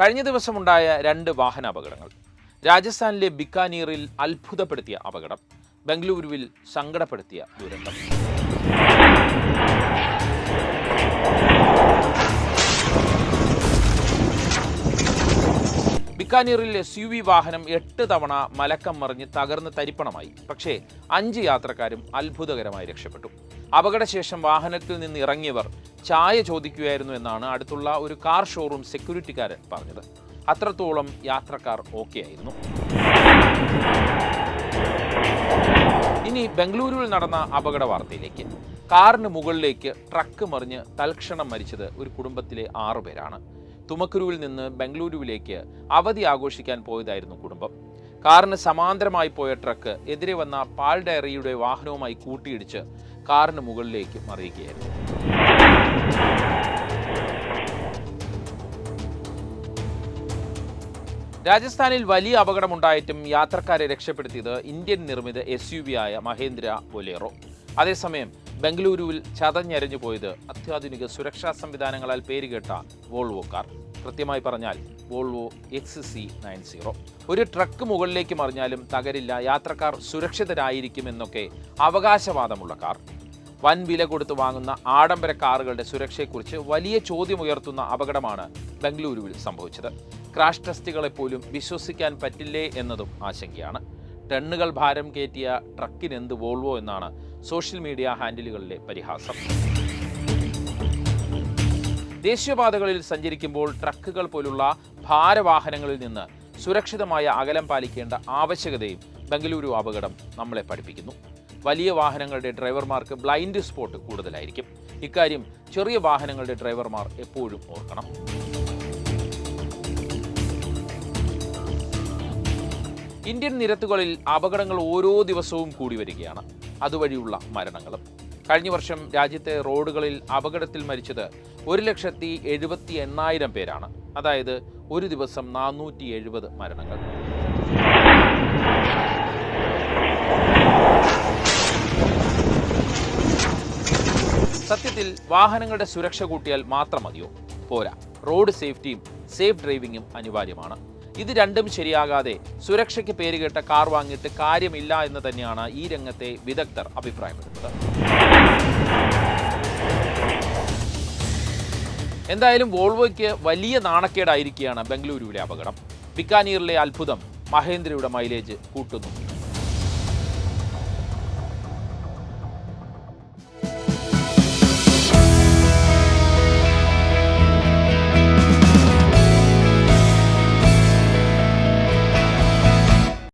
കഴിഞ്ഞ ദിവസമുണ്ടായ രണ്ട് വാഹന അപകടങ്ങൾ. രാജസ്ഥാനിലെ ബിക്കാനീറിൽ അത്ഭുതപ്പെടുത്തിയ അപകടം. ബംഗളൂരുവിൽ സങ്കടപ്പെടുത്തിയ ദുരന്തം. ബിക്കാനീറിൽ എസ് യു വി വാഹനം എട്ട് തവണ മലക്കം മറിഞ്ഞ് തകർന്ന് തരിപ്പണമായി. പക്ഷേ അഞ്ച് യാത്രക്കാരും അത്ഭുതകരമായി രക്ഷപ്പെട്ടു. അപകടശേഷം വാഹനത്തിൽ നിന്ന് ഇറങ്ങിയവർ ചായ ചോദിക്കുകയായിരുന്നു എന്നാണ് അടുത്തുള്ള ഒരു കാർ ഷോറൂം സെക്യൂരിറ്റിക്കാരൻ പറഞ്ഞത്. അത്രത്തോളം യാത്രക്കാർ ഓക്കെ ആയിരുന്നു. ഇനി ബംഗളൂരുവിൽ നടന്ന അപകട വാർത്തയിലേക്ക്. കാറിന് മുകളിലേക്ക് ട്രക്ക് മറിഞ്ഞ് തൽക്ഷണം മരിച്ചത് ഒരു കുടുംബത്തിലെ ആറു പേരാണ്. തുമക്കുരുവിൽ നിന്ന് ബംഗളൂരുവിലേക്ക് അവധി ആഘോഷിക്കാൻ പോയതായിരുന്നു കുടുംബം. കാറിന് സമാന്തരമായി പോയ ട്രക്ക് എതിരെ വന്ന പാൽ ഡയറിയുടെ വാഹനവുമായി കൂട്ടിയിടിച്ച് കാറിന് മുകളിലേക്ക് മറിയുകയായിരുന്നു. രാജസ്ഥാനിൽ വലിയ അപകടമുണ്ടായിട്ടും യാത്രക്കാരെ രക്ഷപ്പെടുത്തിയത് ഇന്ത്യൻ നിർമ്മിത എസ് യു വി ആയ മഹേന്ദ്ര ബൊലേറോ. അതേസമയം ബംഗളൂരുവിൽ ചതഞ്ഞരഞ്ഞു പോയത് അത്യാധുനിക സുരക്ഷാ സംവിധാനങ്ങളാൽ പേരുകേട്ട വോൾവോ കാർ. കൃത്യമായി പറഞ്ഞാൽ Volvo X C nine zero. ഒരു ട്രക്ക് മുകളിലേക്ക് മറിഞ്ഞാലും തകരില്ല യാത്രക്കാർ സുരക്ഷിതരായിരിക്കുമെന്നൊക്കെ അവകാശവാദമുള്ള കാർ. വൻ വില കൊടുത്ത് വാങ്ങുന്ന ആഡംബര കാറുകളുടെ സുരക്ഷയെക്കുറിച്ച് വലിയ ചോദ്യമുയർത്തുന്ന അപകടമാണ് ബംഗളൂരുവിൽ സംഭവിച്ചത്. ക്രാഷ് ടെസ്റ്റുകളെ പോലും വിശ്വസിക്കാൻ പറ്റില്ലേ എന്നതും ആശങ്കയാണ്. ടണ്ണുകൾ ഭാരം കയറ്റിയ ട്രക്കിന് എന്ത് വോൾവോ എന്നാണ് സോഷ്യൽ മീഡിയ ഹാൻഡിലുകളിലെ പരിഹാസം. ദേശീയപാതകളിൽ സഞ്ചരിക്കുമ്പോൾ ട്രക്കുകൾ പോലുള്ള ഭാരവാഹനങ്ങളിൽ നിന്ന് സുരക്ഷിതമായ അകലം പാലിക്കേണ്ട ആവശ്യകതയും ബംഗളൂരു അപകടം നമ്മളെ പഠിപ്പിക്കുന്നു. വലിയ വാഹനങ്ങളുടെ ഡ്രൈവർമാർക്ക് ബ്ലൈൻഡ് സ്പോട്ട് കൂടുതലായിരിക്കും. ഇക്കാര്യം ചെറിയ വാഹനങ്ങളുടെ ഡ്രൈവർമാർ എപ്പോഴും ഓർക്കണം. ഇന്ത്യൻ നിരത്തുകളിൽ അപകടങ്ങൾ ഓരോ ദിവസവും കൂടി വരികയാണ്. അതുവഴിയുള്ള മരണങ്ങളും. കഴിഞ്ഞ വർഷം രാജ്യത്തെ റോഡുകളിൽ അപകടത്തിൽ മരിച്ചത് ഒരു ലക്ഷത്തി എഴുപത്തി എണ്ണായിരം പേരാണ്. അതായത് ഒരു ദിവസം നാനൂറ്റി എഴുപത് മരണങ്ങൾ. സത്യത്തിൽ വാഹനങ്ങളുടെ സുരക്ഷ കൂട്ടിയാൽ മാത്രം മതിയോ? പോരാ. റോഡ് സേഫ്റ്റിയും സേഫ് ഡ്രൈവിംഗും അനിവാര്യമാണ്. ഇത് രണ്ടും ശരിയാകാതെ സുരക്ഷയ്ക്ക് പേരുകേട്ട കാർ വാങ്ങിയിട്ട് കാര്യമില്ല എന്ന് തന്നെയാണ് ഈ രംഗത്തെ വിദഗ്ധർ അഭിപ്രായപ്പെടുന്നത്. എന്തായാലും വോൾവോയ്ക്ക് വലിയ നാണക്കേടായിരിക്കുകയാണ് ബംഗളൂരുവിലെ അപകടം. ബിക്കാനീറിലെ അത്ഭുതം മഹേന്ദ്രയുടെ മൈലേജ് കൂട്ടുന്നു.